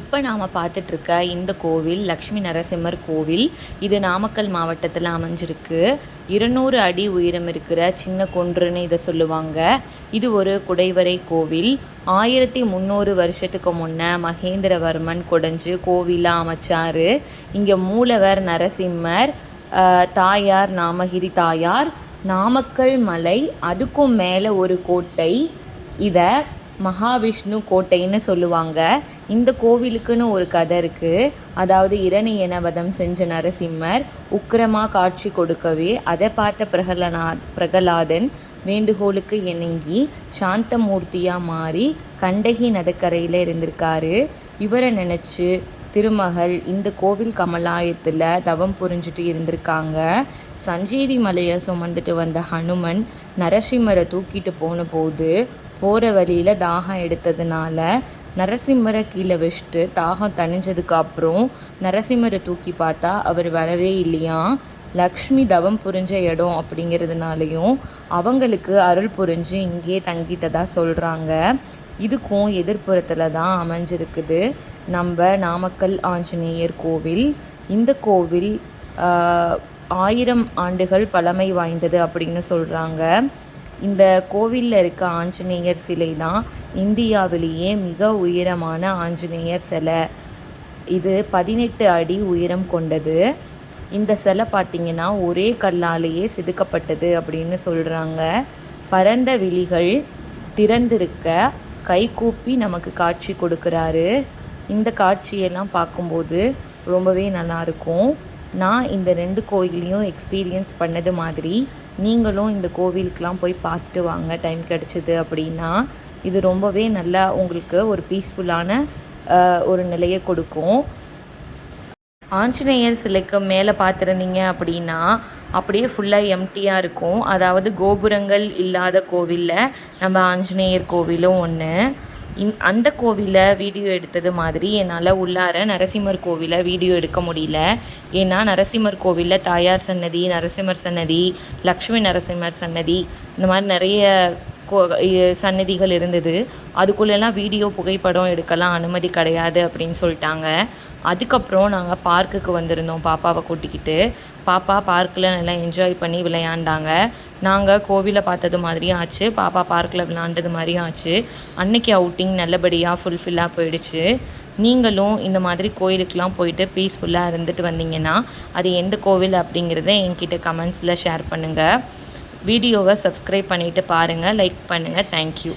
இப்போ நாம் பார்த்துட்ருக்க இந்த கோவில் லக்ஷ்மி நரசிம்மர் கோவில் இது நாமக்கல் மாவட்டத்தில் அமைஞ்சிருக்கு. இருநூறு அடி உயரம் இருக்கிற சின்ன கொன்றுன்னு இதை சொல்லுவாங்க. இது ஒரு குடைவரை கோவில். ஆயிரத்தி முந்நூறு வருஷத்துக்கு முன்னே மகேந்திரவர்மன் கொடைஞ்சு கோவிலாக அமைச்சார். இங்கே மூலவர் நரசிம்மர் தாயார் நாமகிரி தாயார் நாமக்கல் மலை அதுக்கும் மேலே ஒரு கோட்டை. இதை மகாவிஷ்ணு கோட்டைன்னு சொல்லுவாங்க. இந்த கோவிலுக்குன்னு ஒரு கதை இருக்குது அதாவது இரணியன வதம் செஞ்ச நரசிம்மர் உக்கிரமாக காட்சி கொடுக்கவே அதை பார்த்த பிரகலனா பிரகலாதன் வேண்டுகோளுக்கு இணங்கி சாந்தமூர்த்தியாக மாறி கண்டகி நதிக்கரையில் இருந்திருக்காரு. இவரை நினச்சி திருமகள் இந்த கோவில் கமலாயத்தில் தவம் புரிஞ்சுட்டு இருந்திருக்காங்க. சஞ்சீவி மலையை சுமந்துட்டு வந்த ஹனுமன் நரசிம்மரை தூக்கிட்டு போன போது போகிற வழியில் தாகம் எடுத்ததுனால நரசிம்மரை கீழே வச்சுட்டு தாகம் தணிஞ்சதுக்கு அப்புறம் நரசிம்மரை தூக்கி பார்த்தா அவர் வரவே இல்லையா? லக்ஷ்மி தவம் புரிஞ்ச இடம் அப்படிங்கிறதுனாலையும் அவங்களுக்கு அருள் புரிஞ்சு இங்கேயே தங்கிட்டதா சொல்கிறாங்க இதுக்கும் எதிர்ப்புறத்தில் தான் அமைஞ்சிருக்குது. நம்ம நாமக்கல் ஆஞ்சநேயர் கோவில். இந்த கோவில் ஆயிரம் ஆண்டுகள் பழமை வாய்ந்தது அப்படின்னு சொல்கிறாங்க இந்த கோவிலில் இருக்க ஆஞ்சநேயர் சிலை தான் இந்தியாவிலேயே மிக உயரமான ஆஞ்சநேயர் சிலை. இது பதினெட்டு அடி உயரம் கொண்டது. இந்த சிலை பார்த்திங்கன்னா ஒரே கல்லாலேயே செதுக்கப்பட்டது அப்படின்னு சொல்கிறாங்க பரந்த விழிகள் திறந்திருக்க கைகூப்பி நமக்கு காட்சி கொடுக்குறாரு. இந்த காட்சியெல்லாம் பார்க்கும்போது ரொம்பவே நல்லா இருக்கும். நான் இந்த ரெண்டு கோயிலையும் எக்ஸ்பீரியன்ஸ் பண்ணது மாதிரி நீங்களும் இந்த கோவிலுக்கெலாம் போய் பார்த்துட்டு வாங்க டைம் கிடச்சிது அப்படின்னா இது ரொம்பவே நல்லா உங்களுக்கு ஒரு பீஸ்ஃபுல்லான ஒரு நிலையை கொடுக்கும். ஆஞ்சநேயர் சிலைக்கு மேலே பார்த்துருந்தீங்க அப்படின்னா அப்படியே ஃபுல்லாக எம்டியாக இருக்கும். அதாவது கோபுரங்கள் இல்லாத கோவிலில் நம்ம ஆஞ்சநேயர் கோவிலும் ஒன்று இந் அந்த கோவிலை வீடியோ எடுத்தது மாதிரி என்னால் உள்ளார நரசிம்மர் கோவிலை வீடியோ எடுக்க முடியல. ஏன்னா நரசிம்மர் கோவிலில் தாயார் சன்னதி நரசிம்மர் சன்னதி லக்ஷ்மி நரசிம்மர் சன்னதி இந்த மாதிரி நிறைய சன்னதிகள் இருந்தது. அதுக்குள்ளெல்லாம் வீடியோ புகைப்படம் எடுக்கலாம் அனுமதி கிடையாது அப்படின்னு சொல்லிட்டாங்க. அதுக்கப்புறம் நாங்கள் பார்க்குக்கு வந்திருந்தோம் பாப்பாவை கூட்டிக்கிட்டு. பாப்பா பார்க்கில் நல்லா என்ஜாய் பண்ணி விளையாண்டாங்க. நாங்கள் கோவிலை பார்த்தது மாதிரியும் ஆச்சு. பாப்பா பார்க்கில் விளையாண்டது மாதிரியும் ஆச்சு. அன்னைக்கு அவுட்டிங் நல்லபடியாக ஃபுல்ஃபில்லாக போயிடுச்சு. நீங்களும் இந்த மாதிரி கோயிலுக்கெலாம் போயிட்டு பீஸ்ஃபுல்லாக இருந்துட்டு வந்தீங்கன்னா அது எந்த கோவில் அப்படிங்கிறத என்கிட்ட கமெண்ட்ஸில் ஷேர் பண்ணுங்கள் வீடியோவை சப்ஸ்கிரைப் பண்ணிவிட்டு பாருங்கள் லைக் பண்ணுங்கள் தேங்க்யூ